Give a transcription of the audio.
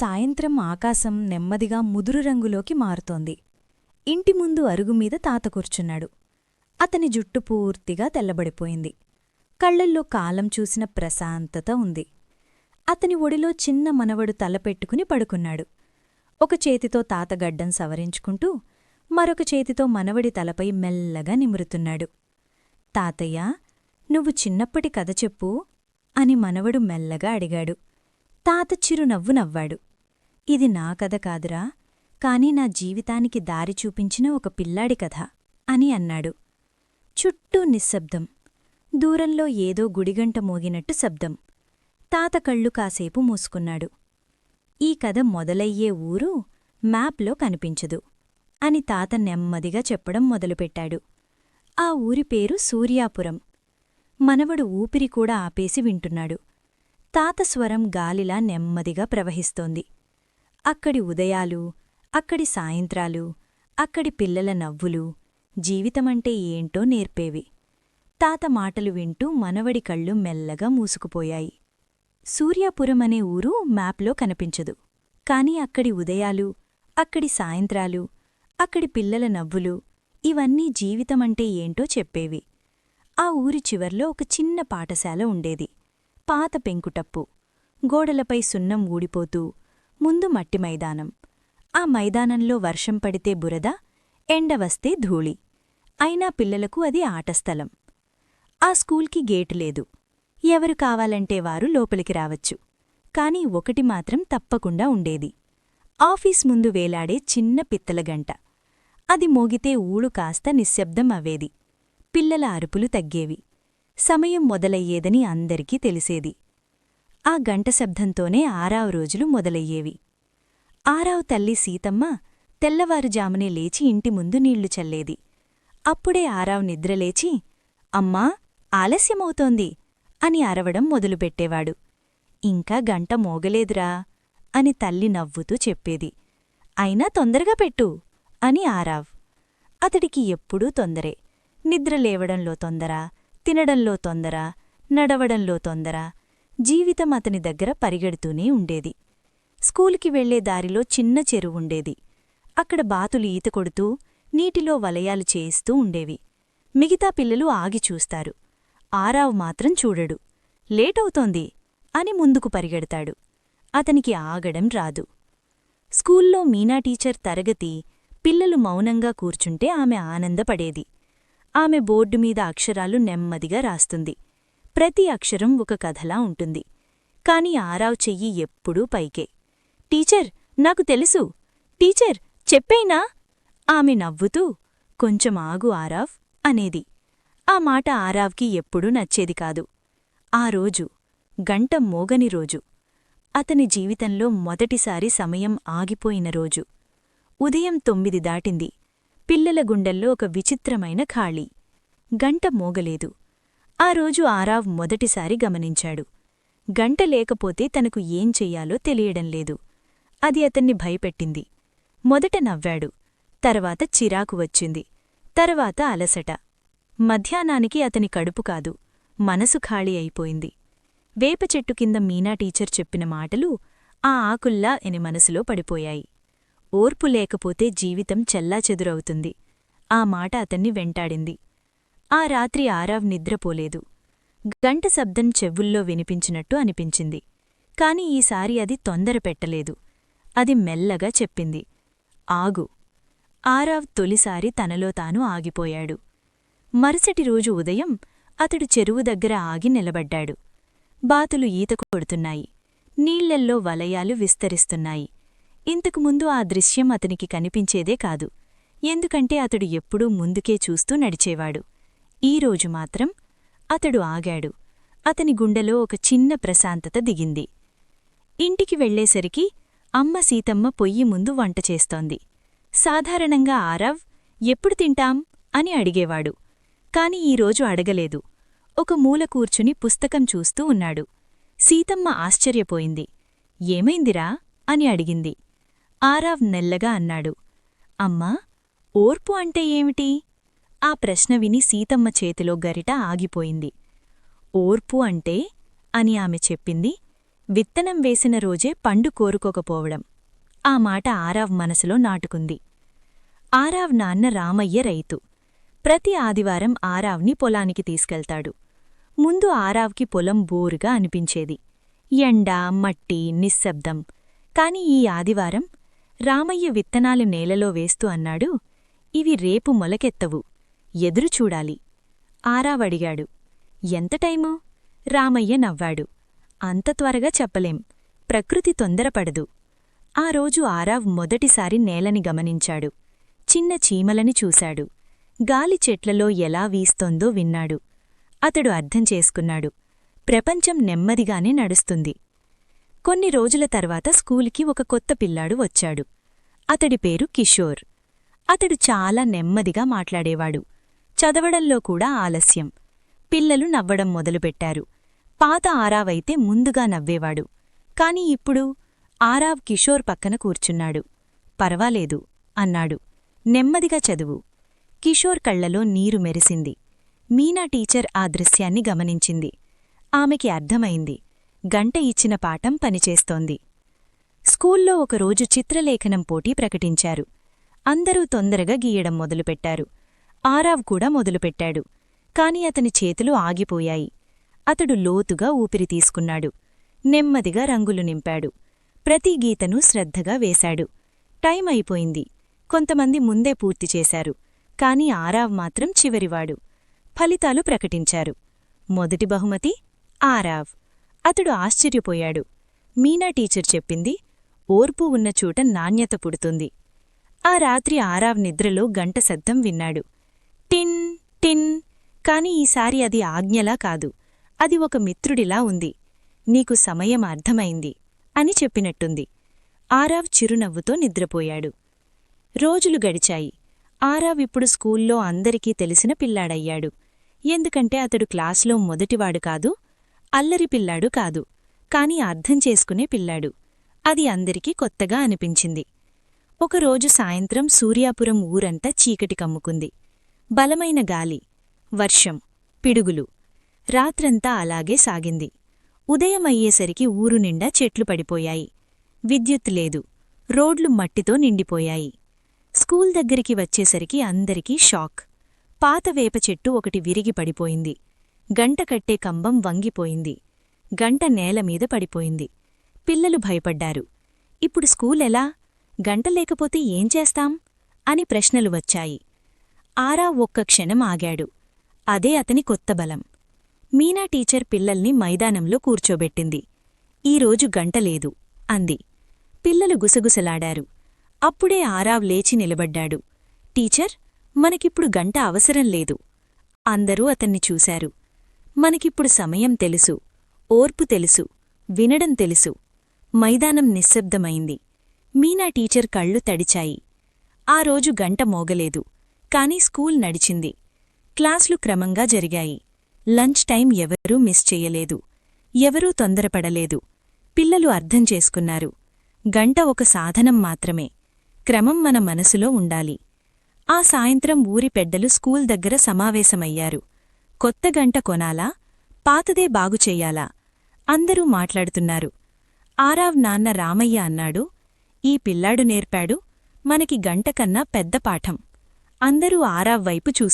సాయంత్రం ఆకాశం నెమ్మదిగా ముదురు రంగులోకి మారుతోంది. ఇంటి ముందు అరుగుమీద తాత కూర్చున్నాడు. అతని జుట్టు పూర్తిగా తెల్లబడిపోయింది. కళ్ళల్లో కాలం చూసిన ప్రశాంతత ఉంది. అతని ఒడిలో చిన్న మనవడు తలపెట్టుకుని పడుకున్నాడు. ఒక చేతితో తాత గడ్డం సవరించుకుంటూ మరొక చేతితో మనవడి తలపై మెల్లగా నిమురుతున్నాడు. తాతయ్య నువ్వు చిన్నప్పటి కథ చెప్పు అని మనవడు మెల్లగా అడిగాడు. తాత చిరునవ్వు నవ్వాడు. ఇది నా కథ కాదురా కాని నా జీవితానికి దారి చూపించిన ఒక పిల్లాడి కథ అని అన్నాడు. చుట్టూ నిశ్శబ్దం. దూరంలో ఏదో గుడిగంట మోగినట్టు శబ్దం. తాత కళ్ళు కాసేపు మూసుకున్నాడు. ఈ కథ మొదలయ్యే ఊరు మ్యాప్లో కనిపించదు అని తాత నెమ్మదిగా చెప్పడం మొదలుపెట్టాడు. ఆ ఊరి పేరు సూర్యాపురం. మనవడు ఊపిరి కూడా ఆపేసి వింటున్నాడు. తాత స్వరం గాలిలా నెమ్మదిగా ప్రవహిస్తోంది. అక్కడి ఉదయాలు అక్కడి సాయంత్రాలు అక్కడి పిల్లల నవ్వులు జీవితమంటే ఏంటో నేర్పేవి. తాత మాటలు వింటూ మనవడి కళ్ళు మెల్లగా మూసుకుపోయాయి. సూర్యాపురం అనే ఊరు మ్యాప్లో కనిపించదు. కాని అక్కడి ఉదయాలు అక్కడి సాయంత్రాలు అక్కడి పిల్లల నవ్వులు ఇవన్నీ జీవితమంటే ఏంటో చెప్పేవి. ఆ ఊరి చివర్లో ఒక చిన్న పాఠశాల ఉండేది. పాత పెంకుటప్పు. గోడలపై సున్నం ఊడిపోతూ ముందు మట్టి మైదానం. ఆ మైదానంలో వర్షం పడితే బురద ఎండవస్తే ధూళి. అయినా పిల్లలకు అది ఆటస్థలం ఆ స్కూల్కి గేటు లేదు. ఎవరు కావాలంటే వారు లోపలికి రావచ్చు. కాని ఒకటి మాత్రం తప్పకుండా ఉండేది. ఆఫీస్ ముందు వేలాడే చిన్న పిత్తల గంట. అది మోగితే ఊడు కాస్త నిశ్శబ్దం అవేది పిల్లల అరుపులు తగ్గేవి. సమయం మొదలయ్యేదని అందరికీ తెలిసేది. ఆ గంట శబ్దంతోనే ఆరావు రోజులు మొదలయ్యేవి. ఆరావు తల్లి సీతమ్మ తెల్లవారుజామునే లేచి ఇంటి ముందు నీళ్ళు చల్లేది. అప్పుడే ఆరావు నిద్రలేచి అమ్మా ఆలస్యమవుతోంది అని అరవడం మొదలుపెట్టేవాడు. ఇంకా గంట మోగలేదురా అని తల్లి నవ్వుతూ చెప్పేది. అయినా తొందరగా పెట్టు అని ఆరావ్. అతడికి ఎప్పుడూ తొందరే. నిద్రలేవడంలో తొందర? తినడంలో తొందర నడవడంలో తొందర జీవితం అతని దగ్గర పరిగెడుతూనే ఉండేది. స్కూలుకి వెళ్ళే దారిలో చిన్న చెరువుండేది అక్కడ బాతులు ఈత కొడుతూ నీటిలో వలయాలు చేయిస్తూ ఉండేవి. మిగతా పిల్లలు ఆగి చూస్తారు. ఆరావు మాత్రం చూడడు. లేటవుతోంది అని ముందుకు పరిగెడతాడు. అతనికి ఆగడం రాదు. స్కూల్లో మీనా టీచర్ తరగతి పిల్లలు మౌనంగా కూర్చుంటే ఆమె ఆనందపడేది. ఆమె బోర్డు మీద అక్షరాలు నెమ్మదిగా రాస్తుంది. ప్రతి అక్షరం ఒక కథలా ఉంటుంది. కాని ఆరావు చెయ్యి ఎప్పుడూ పైకే. టీచర్ నాకు తెలుసు. టీచర్ చెప్పేనా? ఆమె నవ్వుతూ కొంచెం ఆగు ఆరావ్ అనేది. ఆ మాట ఆరావ్కి ఎప్పుడూ నచ్చేది కాదు. ఆ రోజు గంట మోగని రోజు. అతని జీవితంలో మొదటిసారి సమయం ఆగిపోయిన రోజు. ఉదయం తొమ్మిది దాటింది. పిల్లల గుండెల్లో ఒక విచిత్రమైన ఖాళీ. గంట మోగలేదు. ఆ రోజు ఆరావ్ మొదటిసారి గమనించాడు. గంట లేకపోతే తనకు ఏం చెయ్యాలో తెలియడం లేదు. అది అతన్ని భయపెట్టింది. మొదట నవ్వాడు. తర్వాత చిరాకు వచ్చింది. తర్వాత అలసట. మధ్యాహ్నానికి అతని కడుపు కాదు. మనసు ఖాళీ అయిపోయింది. వేప చెట్టు కింద మీనా టీచర్ చెప్పిన మాటలు ఆ ఆకుల్లా ఎని మనసులో పడిపోయాయి. ఓర్పు లేకపోతే జీవితం చెల్లాచెదురవుతుంది ఆ మాట అతన్ని వెంటాడింది. ఆ రాత్రి ఆరావ్ నిద్రపోలేదు. గంట శబ్దం చెవుల్లో వినిపించినట్టు అనిపించింది. కాని ఈసారి అది తొందర పెట్టలేదు. అది మెల్లగా చెప్పింది. ఆగు. ఆరావ్ తొలిసారి తనలో తాను ఆగిపోయాడు. మరుసటి రోజు ఉదయం అతడు చెరువు దగ్గర ఆగి నిలబడ్డాడు. బాతులు ఈత కొడుతున్నాయి. నీళ్ళల్లో వలయాలు విస్తరిస్తున్నాయి. ఇంతకుముందు ఆ దృశ్యం అతనికి కనిపించేదే కాదు. ఎందుకంటే అతడు ఎప్పుడూ ముందుకే చూస్తూ నడిచేవాడు. ఈరోజు మాత్రం అతడు ఆగాడు. అతని గుండెలో ఒక చిన్న ప్రశాంతత దిగింది. ఇంటికి వెళ్ళేసరికి అమ్మ సీతమ్మ పొయ్యి ముందు వంట చేస్తోంది. సాధారణంగా ఆరవ్ ఎప్పుడు తింటాం? అని అడిగేవాడు. కాని ఈరోజు అడగలేదు. ఒక మూల కూర్చుని పుస్తకం చూస్తూ ఉన్నాడు. సీతమ్మ ఆశ్చర్యపోయింది. ఏమైందిరా? అని అడిగింది. ఆరావ్ నెల్లగా అన్నాడు. అమ్మా ఓర్పు అంటే ఏమిటి? ఆ ప్రశ్న విని సీతమ్మ చేతిలో గరిట ఆగిపోయింది. ఓర్పు అంటే? అని ఆమె చెప్పింది. విత్తనం వేసిన రోజే పండు కోరుకోకపోవడం. ఆ మాట ఆరావ్ మనసులో నాటుకుంది. ఆరావ్ నాన్న రామయ్య రైతు. ప్రతి ఆదివారం ఆరావ్ని పొలానికి తీసుకెళ్తాడు. ముందు ఆరావ్కి పొలం బోరుగా అనిపించేది. ఎండ మట్టి నిశ్శబ్దం. కాని ఈ ఆదివారం రామయ్య విత్తనాలు నేలలో వేస్తూ అన్నాడు. ఇవి రేపు మొలకెత్తవు. ఎదురు చూడాలి. ఆరావడిగాడు ఎంత టైము? రామయ్య నవ్వాడు. అంత త్వరగా చెప్పలేం. ప్రకృతి తొందరపడదు. ఆ రోజు ఆరావ్ మొదటిసారి నేలని గమనించాడు. చిన్న చీమలని చూశాడు. గాలి చెట్లలో ఎలా వీస్తోందో విన్నాడు. అతడు అర్థం చేసుకున్నాడు. ప్రపంచం నెమ్మదిగానే నడుస్తుంది. కొన్ని రోజుల తర్వాత స్కూలుకి ఒక కొత్త పిల్లాడు వచ్చాడు. అతడి పేరు కిషోర్. అతడు చాలా నెమ్మదిగా మాట్లాడేవాడు. చదవడంలో కూడా ఆలస్యం. పిల్లలు నవ్వడం మొదలుపెట్టారు. పాత ఆరావైతే ముందుగా నవ్వేవాడు. కాని ఇప్పుడు ఆరావ్ కిషోర్ పక్కన కూర్చున్నాడు. పర్వాలేదు అన్నాడు. నెమ్మదిగా చదువు. కిషోర్ కళ్ళలో నీరు మెరిసింది. మీనా టీచర్ ఆ దృశ్యాన్ని గమనించింది. ఆమెకి అర్థమైంది. గంట ఇచ్చిన పాఠం పనిచేస్తోంది. స్కూల్లో ఒకరోజు చిత్రలేఖనం పోటీ ప్రకటించారు. అందరూ తొందరగా గీయడం మొదలుపెట్టారు. ఆరావ్ కూడా మొదలుపెట్టాడు. కాని అతని చేతులు ఆగిపోయాయి. అతడు లోతుగా ఊపిరి తీసుకున్నాడు. నెమ్మదిగా రంగులు నింపాడు. ప్రతి గీతను శ్రద్ధగా వేశాడు. టైం అయిపోయింది. కొంతమంది ముందే పూర్తి చేశారు. కాని ఆరావ్ మాత్రం చివరివాడు. ఫలితాలు ప్రకటించారు. మొదటి బహుమతి ఆరావ్. అతడు ఆశ్చర్యపోయాడు. మీనా టీచర్ చెప్పింది ఓర్పు ఉన్న చోట నాణ్యత పుడుతుంది. ఆ రాత్రి ఆరావ్ నిద్రలో గంట శబ్దం విన్నాడు. టిన్ టిన్. కాని ఈసారి అది ఆజ్ఞలా కాదు. అది ఒక మిత్రుడిలా ఉంది. నీకు సమయం అర్థమైంది అని చెప్పినట్టుంది. ఆరావ్ చిరునవ్వుతో నిద్రపోయాడు. రోజులు గడిచాయి. ఆరావ్ ఇప్పుడు స్కూల్లో అందరికీ తెలిసిన పిల్లాడయ్యాడు. ఎందుకంటే అతడు క్లాసులో మొదటివాడు కాదు అల్లరి పిల్లాడు కాదు. కాని అర్థం చేసుకునే పిల్లాడు. అది అందరికీ కొత్తగా అనిపించింది. ఒకరోజు సాయంత్రం సూర్యాపురం ఊరంతా చీకటి కమ్ముకుంది. బలమైన గాలి వర్షం పిడుగులు. రాత్రంతా అలాగే సాగింది. ఉదయమయ్యేసరికి ఊరు నిండా చెట్లు పడిపోయాయి. విద్యుత్ లేదు. రోడ్లు మట్టితో నిండిపోయాయి. స్కూల్ దగ్గరికి వచ్చేసరికి అందరికీ షాక్. పాత వేప చెట్టు ఒకటి విరిగి పడిపోయింది. గంట కట్టే కంబం వంగిపోయింది. గంట నేలమీద పడిపోయింది. పిల్లలు భయపడ్డారు. ఇప్పుడు స్కూలెలా గంట లేకపోతే ఏం చేస్తాం? అని ప్రశ్నలు వచ్చాయి. ఆరా ఒక్క క్షణం ఆగాడు. అదే అతని కొత్త బలం. మీనా టీచర్ పిల్లల్ని మైదానంలో కూర్చోబెట్టింది. ఈరోజు గంటలేదు అంది. పిల్లలు గుసగుసలాడారు. అప్పుడే ఆరావ్ లేచి నిలబడ్డాడు. టీచర్ మనకిప్పుడు గంట అవసరం లేదు. అందరూ అతన్ని చూశారు. మనకిప్పుడు సమయం తెలుసు ఓర్పు తెలుసు వినడం తెలుసు. మైదానం నిశ్శబ్దమైంది. మీనా టీచర్ కళ్ళు తడిచాయి. ఆ రోజు గంట మోగలేదు కాని స్కూల్ నడిచింది. క్లాసులు క్రమంగా జరిగాయి. లంచ్ టైం ఎవరూ మిస్ చెయ్యలేదు ఎవరూ తొందరపడలేదు. పిల్లలు అర్థం చేసుకున్నారు. గంట ఒక సాధనం మాత్రమే. క్రమం మన మనసులో ఉండాలి. ఆ సాయంత్రం ఊరి పెడ్డలు స్కూల్ దగ్గర సమావేశమయ్యారు. కొత్త గంట కొనాలా? పాతదే బాగుచెయ్యాలా అందరూ మాట్లాడుతున్నారు. ఆరావ్ నాన్న రామయ్య అన్నాడు. ఈ పిల్లాడు నేర్పాడు. మనకి గంటకన్నా పెద్ద పాఠం. అందరూ ఆరావ్ వైపు చూశారు.